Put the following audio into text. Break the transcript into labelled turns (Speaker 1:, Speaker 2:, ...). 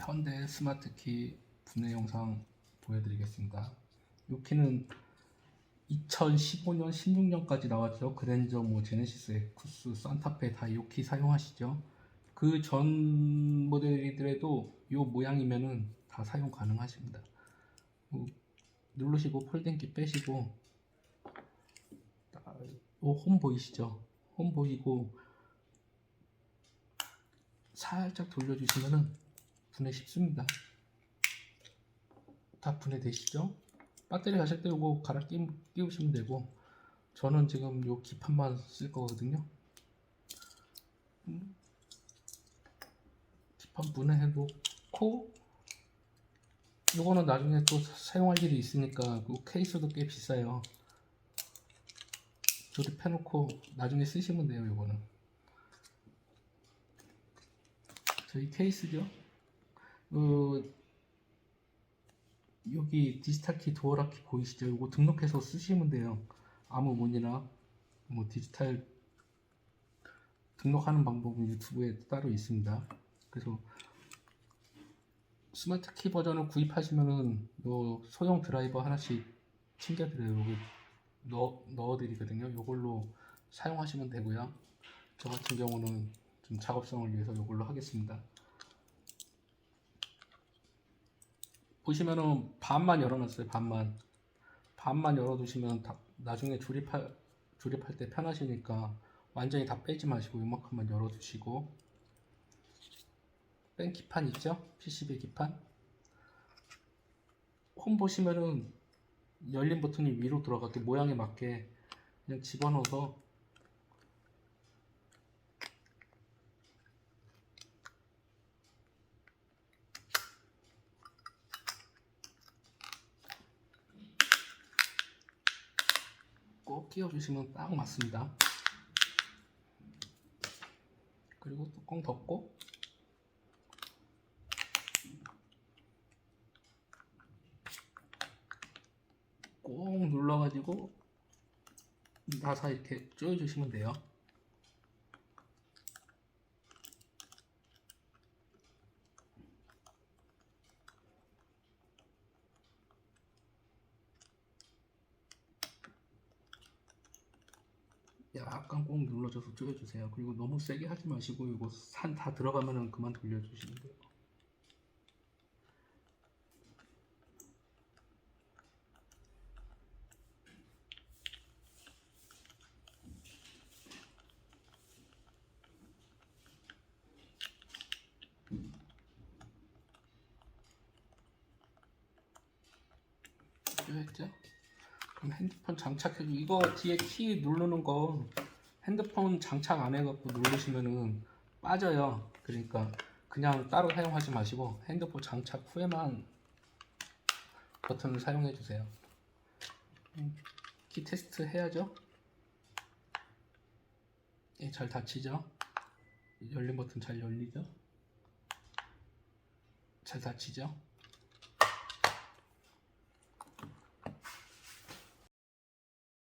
Speaker 1: 현대 스마트키 분해 영상 보여드리겠습니다. 이 키는 2015년, 16년까지 나왔죠. 그랜저, 뭐 제네시스, 에쿠스, 산타페 다 이 키 사용하시죠. 그 전 모델이더라도 이 모양이면은 다 사용 가능하십니다. 어, 누르시고 폴딩키 빼시고 어, 홈 보이시죠? 홈 보이고 살짝 돌려주시면은 분해 쉽습니다. 다 분해되시죠? 배터리 가실 때 이거 갈아 끼, 끼우시면 되고 저는 지금 요 기판만 쓸 거거든요. 음, 기판 분해해 놓고 요거는 나중에 또 사용할 일이 있으니까 그 케이스도 꽤 비싸요. 조립해 놓고 나중에 쓰시면 돼요, 요거는. 저희 케이스죠. 그 여기 디지털키 도어락키 보이시죠? 이거 등록해서 쓰시면 돼요. 아무 문이나 뭐 디지털 등록하는 방법은 유튜브에 따로 있습니다. 그래서 스마트 키 버전을 구입하시면은 요 소형 드라이버 하나씩 챙겨드려요. 여기 넣어, 넣어드리거든요. 이걸로 사용하시면 되고요. 저 같은 경우는 좀 작업성을 위해서 이걸로 하겠습니다. 보시면은 반만 열어놨어요. 반만 반만 열어두시면 다- 나중에 조립할 조립할 때 편하시니까 완전히 다 빼지 마시고 이만큼만 열어두시고 뺀 기판 있죠? PCB 기판 홈 보시면은 열린 버튼이 위로 들어가게 모양에 맞게 그냥 집어넣어서 꼭 끼워주시면 딱 맞습니다. 그리고 뚜껑 덮고 꼭 눌러가지고 나사 이렇게 조여주시면 돼요. 약간 꼭 눌러줘서 조여주세요. 그리고 너무 세게 하지 마시고 이거 산 다 들어가면은 그만 돌려주시면 돼요. 조였죠? 그럼 핸드폰 장착해주 이거 뒤에 키 누르는 거 핸드폰 장착 안 해갖고 누르시면은 빠져요. 그러니까 그냥 따로 사용하지 마시고 핸드폰 장착 후에만 버튼을 사용해 주세요. 음, 키 테스트 해야죠. 예, 잘 닫히죠? 열린 버튼 잘 열리죠? 잘 닫히죠?